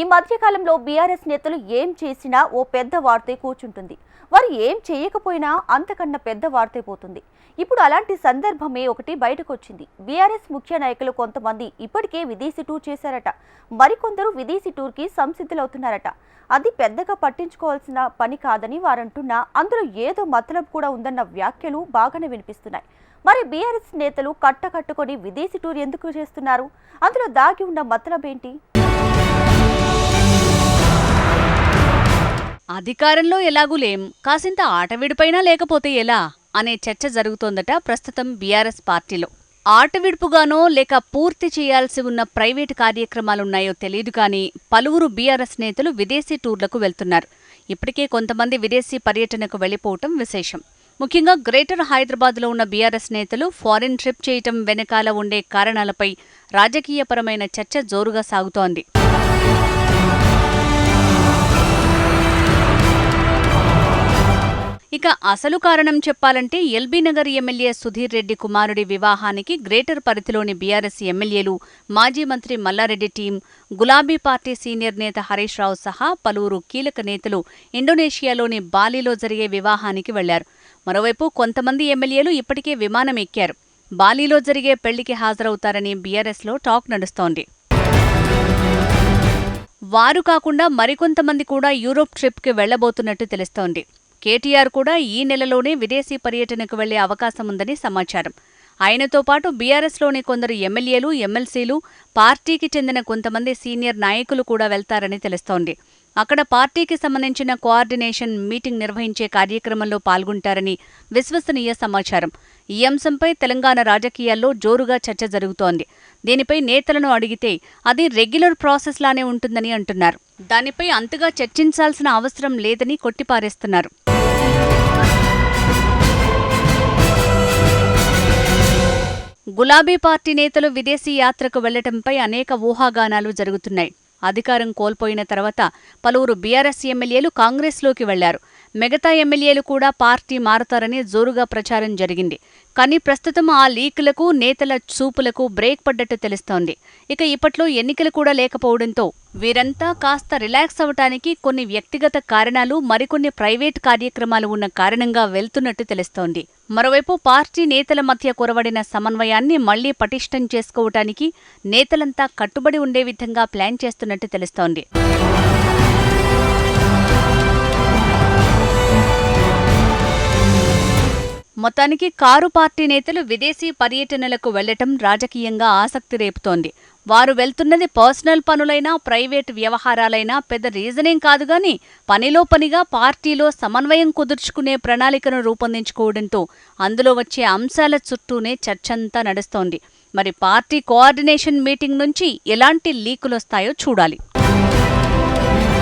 ఈ మధ్యకాలంలో బీఆర్ఎస్ నేతలు ఏం చేసినా ఓ పెద్ద వార్తే కూర్చుంటుంది. వారు ఏం చేయకపోయినా అంతకన్నా పెద్ద వార్తే పోతుంది. ఇప్పుడు అలాంటి సందర్భమే ఒకటి బయటకు వచ్చింది బీఆర్ఎస్ ముఖ్య నాయకులు కొంతమంది ఇప్పటికే విదేశీ టూర్ చేశారట. మరికొందరు విదేశీ టూర్కి సంసిద్ధులవుతున్నారట. అది పెద్దగా పట్టించుకోవాల్సిన పని కాదని వారంటున్నా అందులో ఏదో మతలబు కూడా ఉందన్న వ్యాఖ్యలు బాగానే వినిపిస్తున్నాయి. మరి బీఆర్ఎస్ నేతలు కట్టకట్టుకొని విదేశీ టూర్ ఎందుకు చేస్తున్నారు? అందులో దాగి ఉన్న మతలబ్ అధికారంలో ఎలాగూ లేం. కాసింత ఆటవిడిపైనా లేకపోతే ఎలా? అనే చర్చ జరుగుతోందట ప్రస్తుతం బీఆర్ఎస్ పార్టీలో. ఆటవిడుపుగానో లేక పూర్తి చేయాల్సి ఉన్న ప్రైవేటు కార్యక్రమాలున్నాయో తెలియదు కానీ పలువురు బీఆర్ఎస్ నేతలు విదేశీ టూర్లకు వెళ్తున్నారు. ఇప్పటికే కొంతమంది విదేశీ పర్యటనకు వెళ్ళిపోవటం విశేషం. ముఖ్యంగా గ్రేటర్ హైదరాబాద్లో ఉన్న బీఆర్ఎస్ నేతలు ఫారిన్ ట్రిప్ చేయటం వెనకాల ఉండే కారణాలపై రాజకీయపరమైన చర్చ జోరుగా సాగుతోంది. ఇక అసలు కారణం చెప్పాలంటే ఎల్బీ నగర్ ఎమ్మెల్యే సుధీర్ రెడ్డి కుమారుడి వివాహానికి గ్రేటర్ పరిధిలోని బీఆర్ఎస్ ఎమ్మెల్యేలు మాజీ మంత్రి మల్లారెడ్డి టీం గులాబీ పార్టీ సీనియర్ నేత హరీష్ రావు సహా పలువురు కీలక నేతలు ఇండోనేషియాలోని బాలీలో జరిగే వివాహానికి వెళ్ళారు. మరోవైపు కొంతమంది ఎమ్మెల్యేలు ఇప్పటికే విమానం ఎక్కారు. బాలీలో జరిగే పెళ్ళికి హాజరవుతారని బీఆర్ఎస్లో టాక్ నడుస్తోంది. వారు కాకుండా మరికొంతమంది కూడా యూరోప్ ట్రిప్కి వెళ్ళబోతున్నట్టు తెలుస్తోంది. కేటీఆర్ కూడా ఈ నెలలోనే విదేశీ పర్యటనకు వెళ్ళే అవకాశం ఉందని సమాచారం. ఆయనతో పాటు బీఆర్ఎస్లోని కొందరు ఎమ్మెల్యేలు ఎమ్మెల్సీలు పార్టీకి చెందిన కొంతమంది సీనియర్ నాయకులు కూడా వెళ్తారని తెలుస్తోంది. అక్కడ పార్టీకి సంబంధించిన కోఆర్డినేషన్ మీటింగ్ నిర్వహించే కార్యక్రమంలో పాల్గొంటారని విశ్వసనీయ సమాచారం. ఈ అంశంపై తెలంగాణ రాజకీయాల్లో జోరుగా చర్చ జరుగుతోంది. దీనిపై నేతలను అడిగితే అది రెగ్యులర్ ప్రాసెస్ లానే ఉంటుందని అంటున్నారు. దానిపై అంతగా చర్చించాల్సిన అవసరం లేదని కొట్టిపారేస్తున్నారు. గులాబీ పార్టీ నేతలు విదేశీ యాత్రకు వెళ్ళటంపై అనేక ఊహాగానాలు జరుగుతున్నాయి. అధికారం కోల్పోయిన తర్వాత పలువురు బీఆర్ఎస్ ఎమ్మెల్యేలు కాంగ్రెస్లోకి వెళ్ళారు. మిగతా ఎమ్మెల్యేలు కూడా పార్టీ మారతారని జోరుగా ప్రచారం జరిగింది. కానీ ప్రస్తుతం ఆ లీకులకు నేతల చూపులకు బ్రేక్ పడ్డట్టు తెలుస్తోంది. ఇక ఇప్పట్లో ఎన్నికలు కూడా లేకపోవడంతో వీరంతా కాస్త రిలాక్స్ అవటానికి కొన్ని వ్యక్తిగత కారణాలు మరికొన్ని ప్రైవేట్ కార్యక్రమాలు ఉన్న కారణంగా వెళ్తున్నట్టు తెలుస్తోంది. మరోవైపు పార్టీ నేతల మధ్య కొరవడిన సమన్వయాన్ని మళ్ళీ పటిష్టం చేసుకోవటానికి నేతలంతా కట్టుబడి ఉండే విధంగా ప్లాన్ చేస్తున్నట్టు తెలుస్తోంది. మొత్తానికి కారు పార్టీ నేతలు విదేశీ పర్యటనలకు వెళ్ళటం రాజకీయంగా ఆసక్తి రేపుతోంది. వారు వెళ్తున్నది పర్సనల్ పనులైనా ప్రైవేట్ వ్యవహారాలైనా పెద్ద రీజనేం కాదు గాని పనిలో పనిగా పార్టీలో సమన్వయం కుదుర్చుకునే ప్రణాళికను రూపొందించుకోవడంతో అందులో వచ్చే అంశాల చుట్టూనే చర్చంతా నడుస్తోంది. మరి పార్టీ కోఆర్డినేషన్ మీటింగ్ నుంచి ఎలాంటి లీకులొస్తాయో చూడాలి.